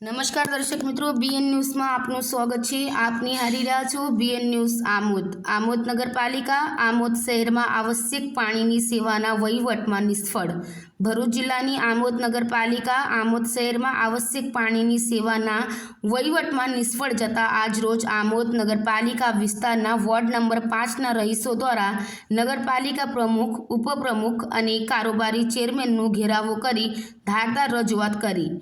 નમસ્કાર દર્શક મિત્રો બીએન ન્યૂઝમાં આપનું સ્વાગત છે. આપની હારી રહ્યા છો બીએન ન્યૂઝ આમોદ. આમોદ નગરપાલિકા, આમોદ શહેરમાં આવશ્યક પાણીની સેવાના વહીવટમાં નિષ્ફળ. ભરૂચ જિલ્લાની આમોદ નગરપાલિકા, આમોદ શહેરમાં આવશ્યક પાણીની સેવાના વહીવટમાં નિષ્ફળ જતા આજરોજ આમોદ નગરપાલિકા વિસ્તારના વોર્ડ નંબર પાંચના રહીશો દ્વારા નગરપાલિકા પ્રમુખ, ઉપપ્રમુખ અને કારોબારી ચેરમેનનો ઘેરાવો કરી ધારદાર રજૂઆત કરી.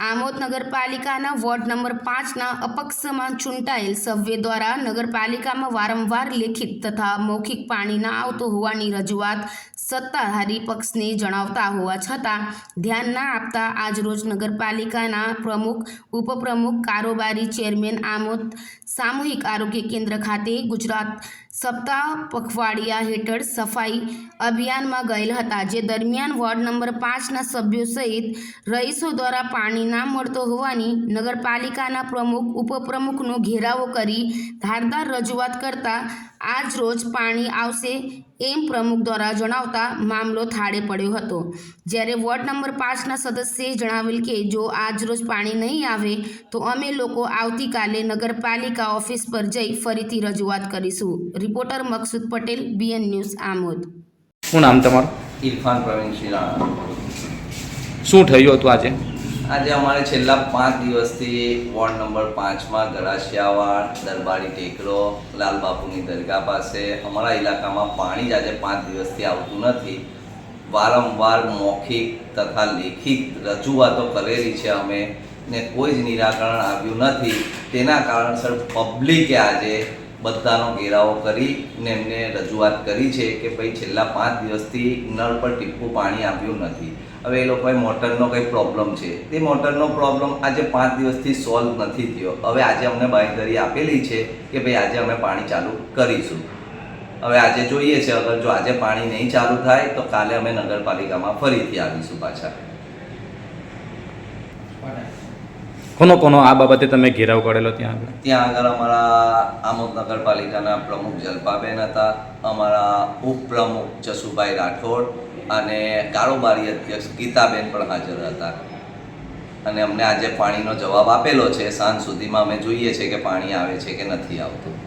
આમોદ નગરપાલિકાના વોર્ડ નંબર પાંચના અપક્ષમાં ચૂંટાયેલ સભ્ય દ્વારા નગરપાલિકામાં વારંવાર લેખિત તથા મૌખિક પાણી ના આવતો હોવાની રજૂઆત સત્તાધારી પક્ષને જણાવતા હોવા છતાં ધ્યાન ના આપતા આજરોજ નગરપાલિકાના પ્રમુખ, ઉપપ્રમુખ, કારોબારી ચેરમેન આમોદ સામૂહિક આરોગ્ય કેન્દ્ર ખાતે ગુજરાત સપ્તાહ પખવાડિયા હેઠળ સફાઈ અભિયાનમાં ગયેલ હતા, જે દરમિયાન વોર્ડ નંબર પાંચના સભ્યો સહિત રહીશો દ્વારા પાણી ના મળતો હોવાની નગરપાલિકાના પ્રમુખ, ઉપપ્રમુખનો ઘેરાવો કરી ધારદાર રજૂઆત કરતા આજ રોજ પાણી આવશે એમ પ્રમુખ દ્વારા જણાવતા મામલો થાળે પડ્યો હતો. જ્યારે વોર્ડ નંબર પાંચના સદસ્યએ જણાવેલ કે જો આજ રોજ પાણી નહીં આવે તો અમે લોકો આવતીકાલે નગરપાલિકા ઓફિસ પર જઈ ફરીથી રજૂઆત કરીશું. Reporter Maqsood Patel BN news Amod. શું નામ તમારું? ઇરફાન પ્રવીણ શું થયું હતું આજે? આજે અમારે છેલ્લા પાંચ દિવસથી વોર્ડ નંબર પાંચમાં ગરાસિયાવાડ દરબારી ટેકરો લાલબાપુની દરગાહ પાસે અમારા ઇલાકામાં પાણી જ આજે પાંચ દિવસથી આવતું નથી. વારંવાર મૌખિક તથા લેખિત રજૂઆતો કરેલી છે અમે ને કોઈ જ નિરાકરણ આવ્યું નથી. તેના કારણસર પબ્લિકે આજે બધાનો ઘેરાવો કરી ને એમને રજૂઆત કરી છે કે ભાઈ છેલ્લા પાંચ દિવસથી નળ પર ટીપું પાણી આવ્યું નથી. હવે એ લોકોએ મોટરનો કંઈ પ્રોબ્લેમ છે. તે મોટરનો પ્રોબ્લેમ આજે પાંચ દિવસથી સોલ્વ નથી થયો. હવે આજે અમને બાંયધરી આપેલી છે કે ભાઈ આજે અમે પાણી ચાલુ કરીશું. હવે આજે જોઈએ છે, અગર જો આજે પાણી નહીં ચાલુ થાય તો કાલે અમે નગરપાલિકામાં ફરીથી આવીશું પાછા. કોનો કોનો આ બાબતે તમે ઘેરાવ કરેલો ત્યાં આગળ? ત્યાં આગળ અમારા આમોદ નગરપાલિકાના પ્રમુખ જલપાબેન હતા, અમારા ઉપપ્રમુખ જસુભાઈ રાઠોડ અને કારોબારી અધ્યક્ષ ગીતાબેન પણ હાજર હતા. અને અમને આજે પાણીનો જવાબ આપેલો છે, સાંજ સુધીમાં અમે જોઈએ છે કે પાણી આવે છે કે નથી આવતું.